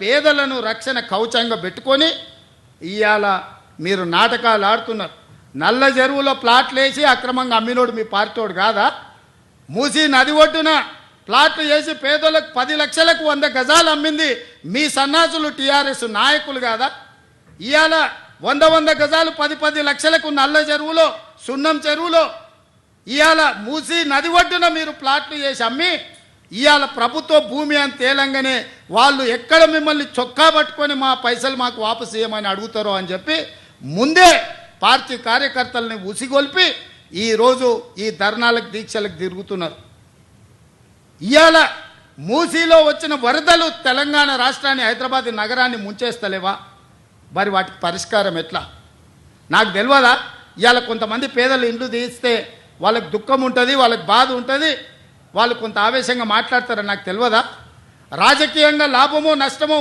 పేదలను రక్షణ కవచంగా పెట్టుకొని ఇవాళ మీరు నాటకాలు ఆడుతున్నారు. నల్ల చెరువులో ప్లాట్లు వేసి అక్రమంగా అమ్మినోడు మీ పార్టీోడు కాదా? మూసి నది ఒడ్డున ప్లాట్లు వేసి పేదలకు పది లక్షలకు వంద గజాలు అమ్మింది మీ సన్నాసులు టీఆర్ఎస్ నాయకులు కాదా? ఇవాళ వంద వంద గజాలు పది పది లక్షలకు నల్ల చెరువులో సున్నం చెరువులో ఇవాళ మూసి నది ఒడ్డున మీరు ప్లాట్లు చేసి అమ్మి ఇవాళ ప్రభుత్వ భూమి అని తేలంగానే వాళ్ళు ఎక్కడ మిమ్మల్ని చొక్కా పట్టుకొని మా పైసలు మాకు వాపసు చేయమని అడుగుతారో అని చెప్పి ముందే పార్టీ కార్యకర్తల్ని ఉసిగొల్పి ఈరోజు ఈ ధర్నాలకు దీక్షలకు తిరుగుతున్నారు. ఇవాళ మూసీలో వచ్చిన వరదలు తెలంగాణ రాష్ట్రాన్ని హైదరాబాద్ నగరాన్ని ముంచేస్తలేవా? మరి వాటికి పరిష్కారం ఎట్లా? నాకు తెలియదా ఇవాళ కొంతమంది పేదలు ఇండ్లు తీస్తే వాళ్ళకి దుఃఖం ఉంటుంది వాళ్ళకి బాధ ఉంటుంది వాళ్ళు కొంత ఆవేశంగా మాట్లాడతారని నాకు తెలియదా? రాజకీయంగా లాభమో నష్టమో